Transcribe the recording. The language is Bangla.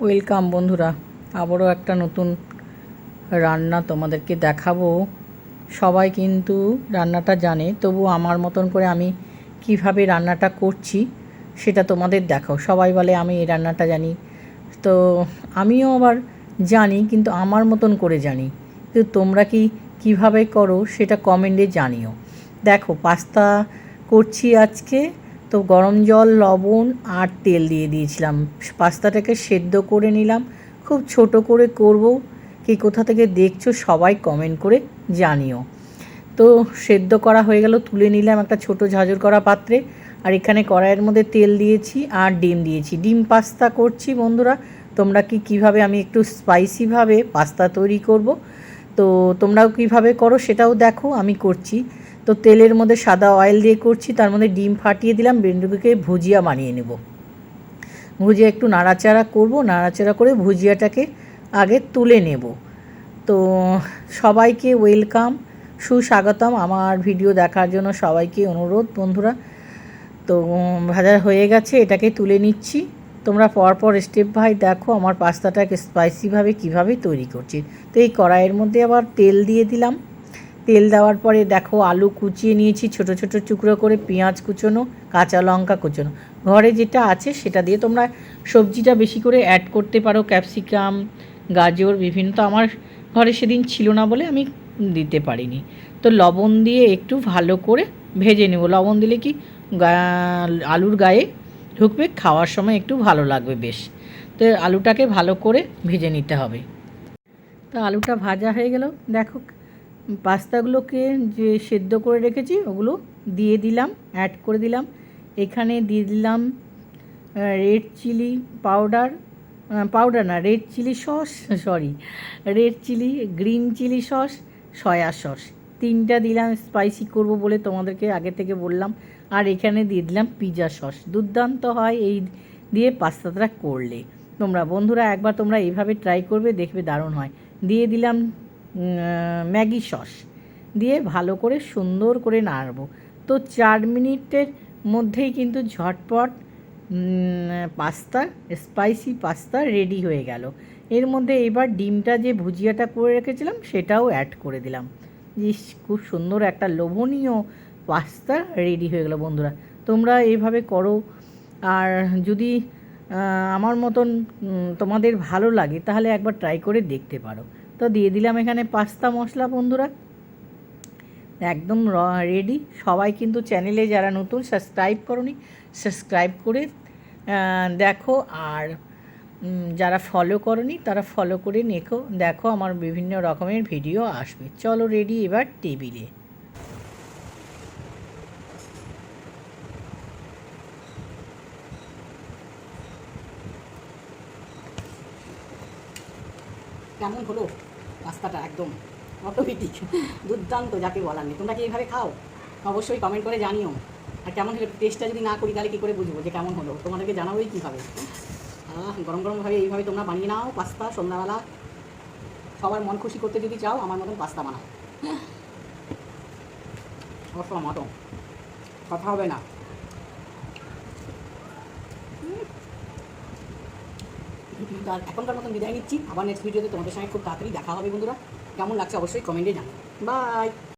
ওয়েলকাম বন্ধুরা, আবারও একটা নতুন রান্না তোমাদেরকে দেখাবো। সবাই কিন্তু রান্নাটা জানে, তবু আমার মতন করে আমি কীভাবে রান্নাটা করছি সেটা তোমাদের দেখাও। সবাই বলে, আমি এই রান্নাটা জানি। তো আমিও আবার জানি, কিন্তু আমার মতন করে জানি। কিন্তু তোমরা কি কীভাবে করো সেটা কমেন্টে জানিও। দেখো, পাস্তা করছি আজকে তো গরম জল, লবণ আর তেল দিয়ে দিয়েছিলাম। পাস্তাটাকে সেদ্ধ করে নিলাম। খুব ছোট করে করব। কি কোথা থেকে দেখছ সবাই কমেন্ট করে জানিও। তো সেদ্ধ করা হয়ে গেল, তুলে নিলাম একটা ছোট ঝাঁঝর করা পাত্রে। আর এখানে কড়াইয়ের মধ্যে তেল দিয়েছি আর ডিম দিয়েছি। ডিম পাস্তা করছি বন্ধুরা। তোমরা কি কীভাবে আমি একটু স্পাইসিভাবে পাস্তা তৈরি করব? তো তোমরাও কীভাবে করো সেটাও দেখো, আমি করছি। তো তেলের মধ্যে সাদা অয়েল দিয়ে করছি, তার মধ্যে ডিম ফাটিয়ে দিলাম বেন্ডুকে ভুজিয়া বানিয়ে নেব। ভুজিয়া একটু নাড়াচাড়া করব, নাড়াচাড়া করে ভুজিয়াটাকে আগে তুলে নেব। তো সবাইকে ওয়েলকাম, সুস্বাগতম আমার ভিডিও দেখার জন্য সবাইকে অনুরোধ, বন্ধুরা। তো ভাজা হয়ে গেছে, এটাকে তুলে নিচ্ছি। তোমরা পরপর স্টেপ ভাই দেখো আমার পাস্তাটাকে স্পাইসিভাবে কীভাবে তৈরি করছি। তো এই কড়াইয়ের মধ্যে আবার তেল দিয়ে দিলাম। তেল দেওয়ার পরে দেখো আলু কুচিয়ে নিয়েছি, ছোট ছোট টুকরো করে পেঁয়াজ কুচোনো, কাঁচা লঙ্কা কুচোনো। ঘরে যেটা আছে সেটা দিয়ে তোমরা সবজিটা বেশি করে অ্যাড করতে পারো ক্যাপসিকাম গাজর, বিভিন্ন তো আমার ঘরে সেদিন ছিল না বলে আমি দিতে পারিনি। তো লবণ দিয়ে একটু ভালো করে ভেজে নেব। লবণ দিলে কি আলুর গায়ে ঢুকবে, খাওয়ার সময় একটু ভালো লাগবে বেশ। তো আলুটাকে ভালো করে ভেজে নিতে হবে। তো আলুটা ভাজা হয়ে গেল। দেখো পাস্তাগুলোকে যে সেদ্ধ করে রেখেছি, ওগুলো দিয়ে দিলাম অ্যাড করে দিলাম। এখানে দিয়ে দিলাম রেড চিলি পাউডার পাউডার না red chilli sauce sorry red chilli green chilli sauce soya sauce তিনটা দিলাম স্পাইসি করব বলে তোমাদেরকে আগে থেকে বললাম। আর এখানে দিয়ে দিলাম পিৎজা সস দুর্দান্ত হয় এই দিয়ে পাস্তাটা করলে। তোমরা, বন্ধুরা, একবার তোমরা এইভাবে ট্রাই করবে, দেখবে দারুণ হয়। দিয়ে দিলাম ম্যাগি সস দিয়ে ভালো করে সুন্দর করে নাড়বো। তো চার মিনিটের মধ্যেই কিন্তু ঝটপট পাস্তা স্পাইসি পাস্তা রেডি হয়ে গেল। এর মধ্যে এবার ডিমটা যে ভুজিয়াটা করে রেখেছিলাম সেটাও অ্যাড করে দিলাম। ইস, খুব সুন্দর একটা লোভনীয় পাস্তা রেডি হয়ে গেল বন্ধুরা। তোমরা এইভাবে করো। আর যদি আমার মতন তোমাদের ভালো লাগে তাহলে একবার ট্রাই করে দেখতে পারো। তো দিয়ে দিলাম এখানে পাস্তা মশলা, বন্ধুরা। একদম রেডি সবাই কিন্তু চ্যানেলে যারা নতুন সাবস্ক্রাইব করনি সাবস্ক্রাইব করে দেখো। আর যারা ফলো করনি, তারা ফলো করে নেখো দেখো আমার বিভিন্ন রকমের ভিডিও আসবে। চলো রেডি এবার টেবিলে কেমন হলো? পাস্তাটা একদম অটোমেটিক দুর্দান্ত, যাকে বলার নেই। তোমরা কি এইভাবে খাও? অবশ্যই কমেন্ট করে জানিও। আর কেমন হলো টেস্টটা যদি না করি, তাহলে কী করে বুঝব যে কেমন হলো? তোমাদেরকে জানাবোই কীভাবে। গরম গরমভাবে এইভাবে তোমরা বানিয়ে নাও, পাস্তা, সন্ধ্যাবেলা। সবার মন খুশি করতে যদি চাও, আমার মতন পাস্তা বানাও। অসম্মত কথা হবে না। আর এখনকার মতন বিদায় নিচ্ছি। আবার নেক্সট ভিডিওতে তোমাদের সঙ্গে খুব তাড়াতাড়ি দেখা হবে বন্ধুরা। কেমন লাগছে অবশ্যই কমেন্টে জানাও। বাই